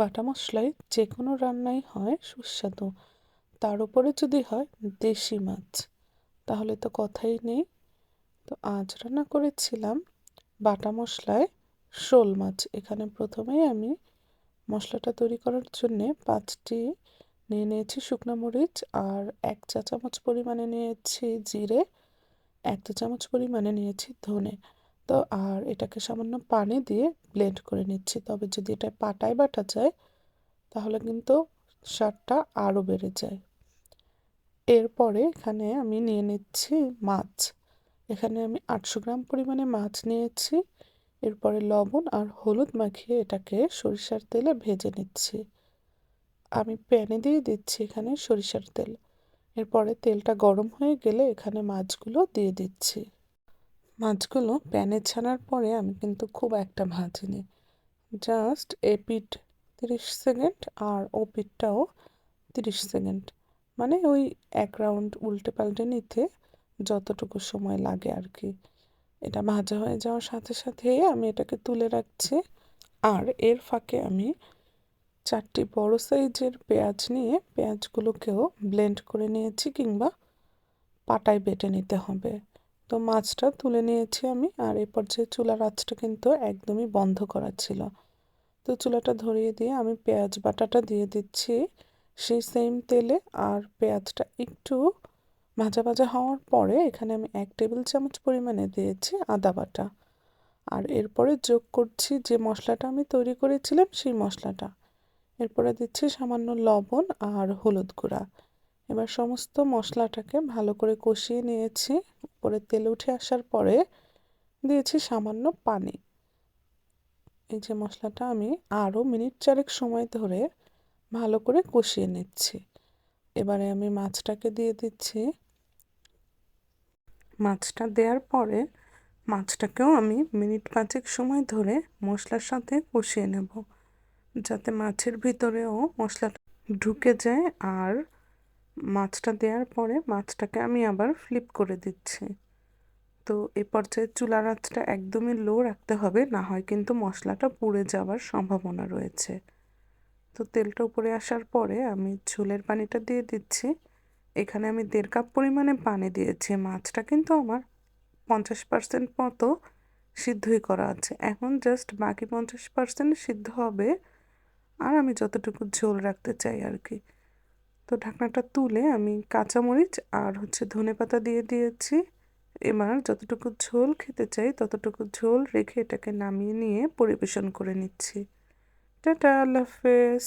বাটা মশলায় যে কোনো রান্নাই হয় সুস্বাদু। তার উপরে যদি হয় দেশি মাছ, তাহলে তো কথাই নেই। তো আজ রান্না করেছিলাম বাটা মশলায় শোল মাছ। এখানে প্রথমেই আমি মশলাটা তৈরি করার জন্যে পাঁচটি নিয়ে নিয়েছি শুকনো মরিচ আর এক চা চামচ পরিমাণে নিয়েছি জিরে, এক চা চামচ পরিমাণে নিয়েছি ধনে। তো আর এটাকে সামান্য পানি দিয়ে ব্লেন্ড করে নিচ্ছি। তবে যদি এটা পাটায় বাটা যায়, তাহলে কিন্তু স্বাদটা আরও বেড়ে যায়। এরপরে এখানে আমি নিয়ে নিচ্ছি মাছ। এখানে আমি আটশো গ্রাম পরিমাণে মাছ নিয়েছি। এরপরে লবণ আর হলুদ মাখিয়ে এটাকে সরিষার তেলে ভেজে নিচ্ছি। আমি প্যানে দিয়ে দিচ্ছি এখানে সরিষার তেল। এরপরে তেলটা গরম হয়ে গেলে এখানে মাছগুলো দিয়ে দিচ্ছি। মাছগুলো প্যানে ছানার পরে আমি কিন্তু খুব একটা ভাজিনি। জাস্ট এ পিঠ তিরিশ সেকেন্ড আর ও পিঠটাও তিরিশ সেকেন্ড। মানে ওই এক রাউন্ড উল্টে পাল্টে নিতে যতটুকু সময় লাগে আর কি এটা ভাজা হয়ে যাওয়ার সাথে সাথে আমি এটাকে তুলে রাখছি আর এর ফাঁকে আমি চারটি বড় সাইজের পেঁয়াজ নিয়ে পেঁয়াজগুলোকেও ব্লেন্ড করে নিয়েছি কিংবা পাটায় বেটে নিতে হবে। তো মাছটা তুলে নিয়েছি আমি, আর এ পর্যায়ে চুলার আঁচটা কিন্তু একদমই বন্ধ করা ছিল। তো চুলাটা ধরিয়ে দিয়ে আমি পেঁয়াজ বাটাটা দিয়ে দিচ্ছি সেই সেম তেলে, আর পেঁয়াজটা একটু ভাজা ভাজা হওয়ার পরে এখানে আমি এক টেবিল চামচ পরিমাণে দিয়েছি আদা বাটা। আর এরপরে যোগ করছি যে মশলাটা আমি তৈরি করেছিলাম সেই মশলাটা। এরপরে দিচ্ছি সামান্য লবণ আর হলুদ গুঁড়া। এবার সমস্ত মশলাটাকে ভালো করে কষিয়ে নিয়েছি। উপরে তেল উঠে আসার পরে দিয়েছি সামান্য পানি। এই যে মশলাটা আমি আরও মিনিট চারেক সময় ধরে ভালো করে কষিয়ে নিচ্ছি। এবারে আমি মাছটাকে দিয়ে দিচ্ছি। মাছটা দেওয়ার পরে মাছটাকেও আমি মিনিট পাঁচেক সময় ধরে মশলার সাথে কষিয়ে নেব, যাতে মাছের ভিতরেও মশলাটা ঢুকে যায় আর মাছটা দেওয়ার পরে মাছটাকে আমি আবার ফ্লিপ করে দিচ্ছি। তো এ পর্যায়ে চুলার আঁচটা একদমই লো রাখতে হবে, না হয় কিন্তু মশলাটা পুড়ে যাওয়ার সম্ভাবনা রয়েছে। তো তেলটা উপরে আসার পরে আমি ঝোলের পানিটা দিয়ে দিচ্ছি। এখানে আমি দেড় কাপ পরিমাণে পানি দিয়েছি। মাছটা কিন্তু আমার পঞ্চাশ পার্সেন্ট মতো সিদ্ধই করা আছে। এখন জাস্ট বাকি পঞ্চাশ পার্সেন্ট সিদ্ধ হবে। আর আমি যতটুকু ঝোল রাখতে চাই আর কি। তো ঢাকনাটা তুলে আমি কাঁচামরিচ আর হচ্ছে ধনে পাতা দিয়ে দিয়েছি। এবার যতটুকু ঝোল খেতে চাই ততটুকু ঝোল রেখে এটাকে নামিয়ে নিয়ে পরিবেশন করে নিচ্ছি। টাটা, আল্লাহ হাফেজ।